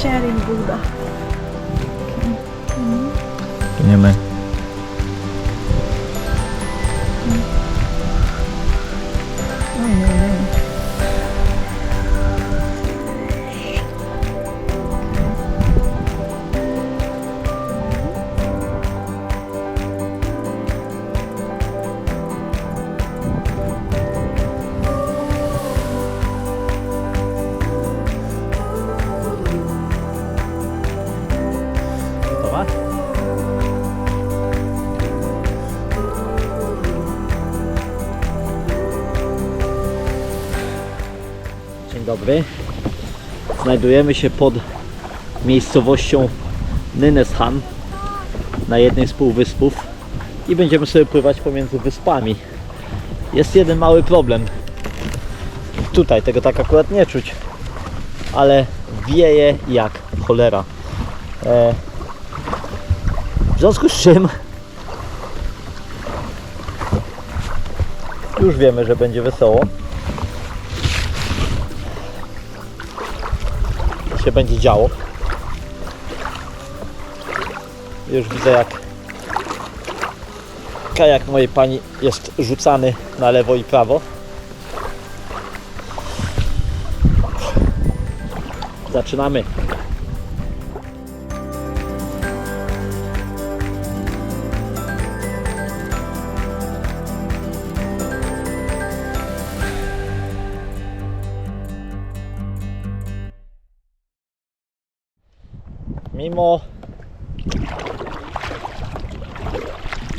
sharing Buddha. Okay. Mm -hmm. Can you imagine? Dobry. Znajdujemy się pod miejscowością Nynäshamn na jednej z półwyspów i będziemy sobie pływać pomiędzy wyspami. Jest jeden mały problem. Tutaj tego tak akurat nie czuć, ale wieje jak cholera. E, w związku z czym już wiemy, że będzie wesoło. Się będzie działo. Już widzę jak kajak mojej pani jest rzucany na lewo i prawo. Zaczynamy. Mimo.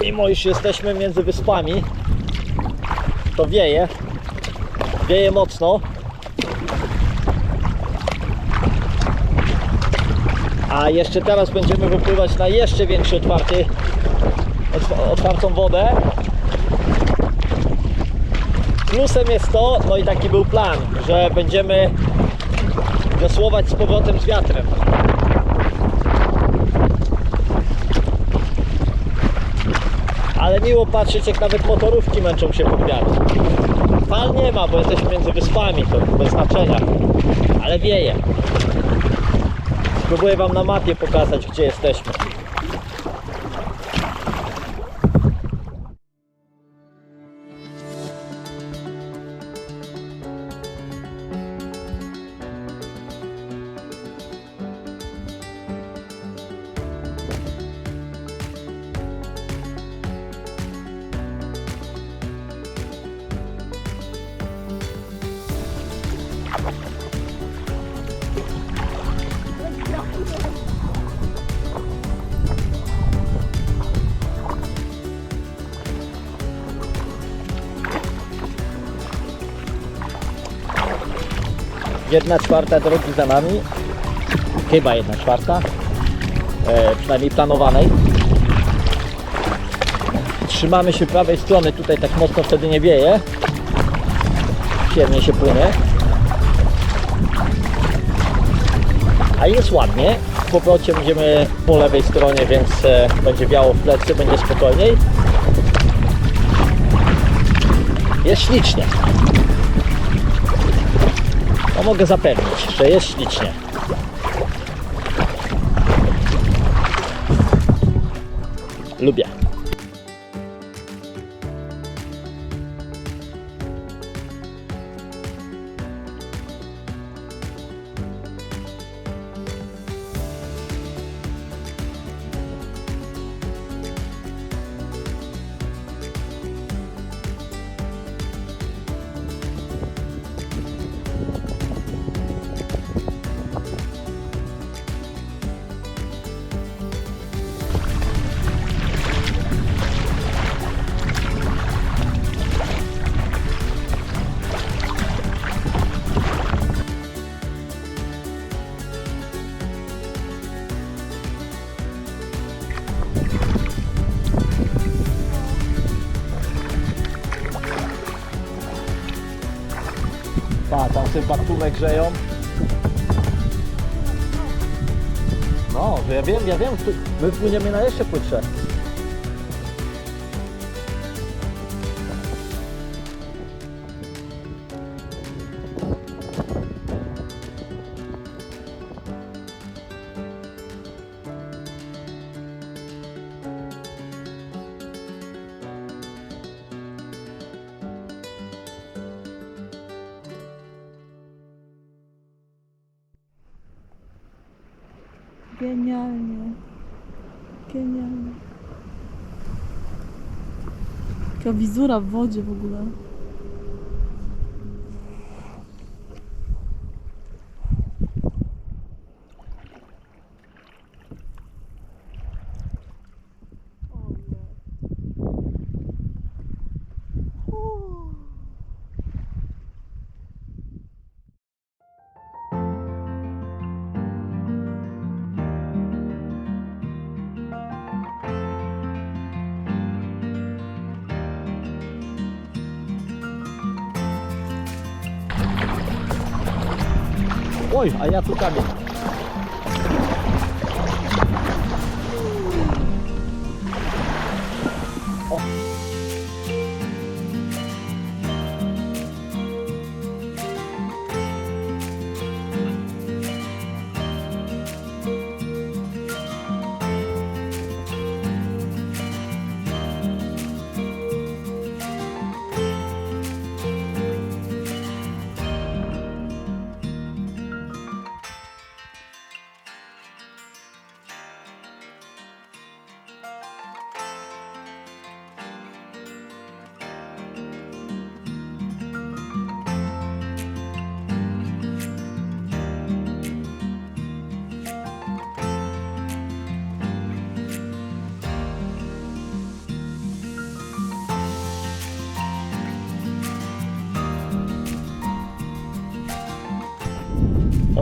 Mimo iż jesteśmy między wyspami to wieje. Wieje mocno. A jeszcze teraz będziemy wypływać na jeszcze większy otwarty otw- otwartą wodę. Plusem jest to no i taki był plan że będziemy wiosłować z powrotem z wiatrem ale miło patrzeć jak nawet motorówki męczą się pod wiatr. Fal nie ma, bo jesteśmy między wyspami, to bez znaczenia, ale wieje. Spróbuję Wam na mapie pokazać, gdzie jesteśmy. Jedna czwarta drogi za nami, chyba jedna czwarta, e, przynajmniej planowanej. Trzymamy się prawej strony, tutaj tak mocno wtedy nie wieje. Przyjemnie się płynie. A jest ładnie. W powrocie będziemy po lewej stronie, więc e, będzie wiało w plecy, będzie spokojniej. Jest ślicznie. Mogę zapewnić, że jest ślicznie. Tam sobie grzeją. No, ja wiem, ja wiem, my płyniemy na jeszcze płytsze. Genialnie. Genialnie. Taka wizura w wodzie w ogóle. Oj, a ja tu kamień. O.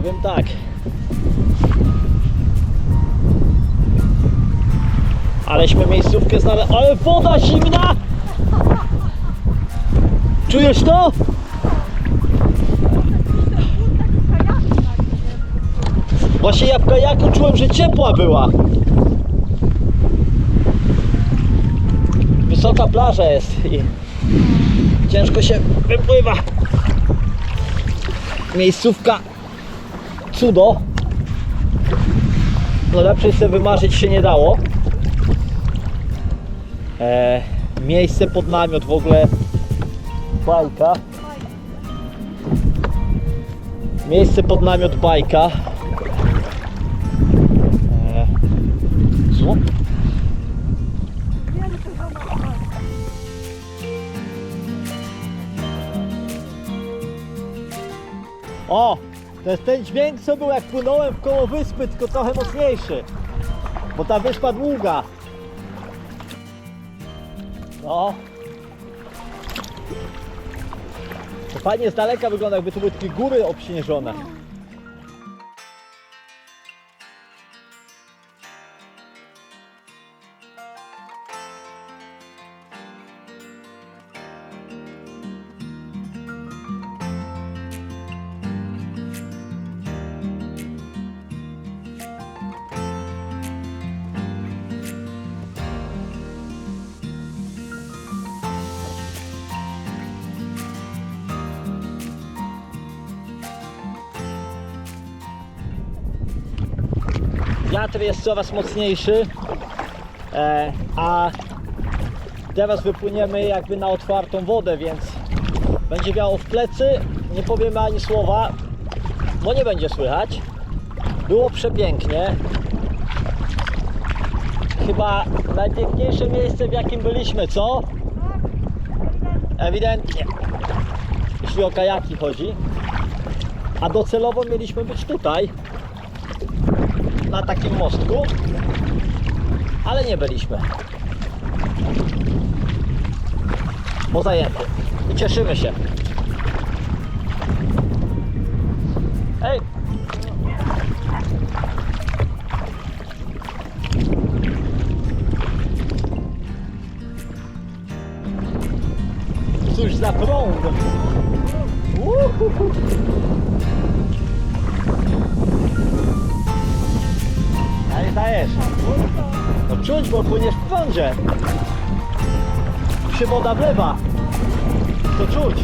Powiem tak. Aleśmy miejscówkę znaleźli. Ale woda zimna! Czujesz to? Właśnie ja w kajaku czułem, że ciepła była. Wysoka plaża jest i ciężko się wypływa. Miejscówka cudo. No lepszej sobie wymarzyć się nie dało. E, miejsce pod namiot w ogóle bajka. Miejsce pod namiot bajka. E, zło- O! To ten dźwięk, co był jak płynąłem w koło wyspy, tylko trochę mocniejszy. Bo ta wyspa długa. No. To fajnie z daleka wygląda, jakby tu były takie góry obśnieżone. Wiatr jest coraz mocniejszy, e, a teraz wypłyniemy jakby na otwartą wodę, więc będzie wiało w plecy, nie powiemy ani słowa, bo nie będzie słychać. Było przepięknie. Chyba najpiękniejsze miejsce, w jakim byliśmy, co? Ewidentnie. Jeśli o kajaki chodzi. A docelowo mieliśmy być tutaj na takim mostku, ale nie byliśmy. Bo zajęty. I cieszymy się. Ej! Cóż za prąd! Uhuhu. Dajesz. No czuć, bo płyniesz w prądzie. Tu się woda wlewa. To czuć.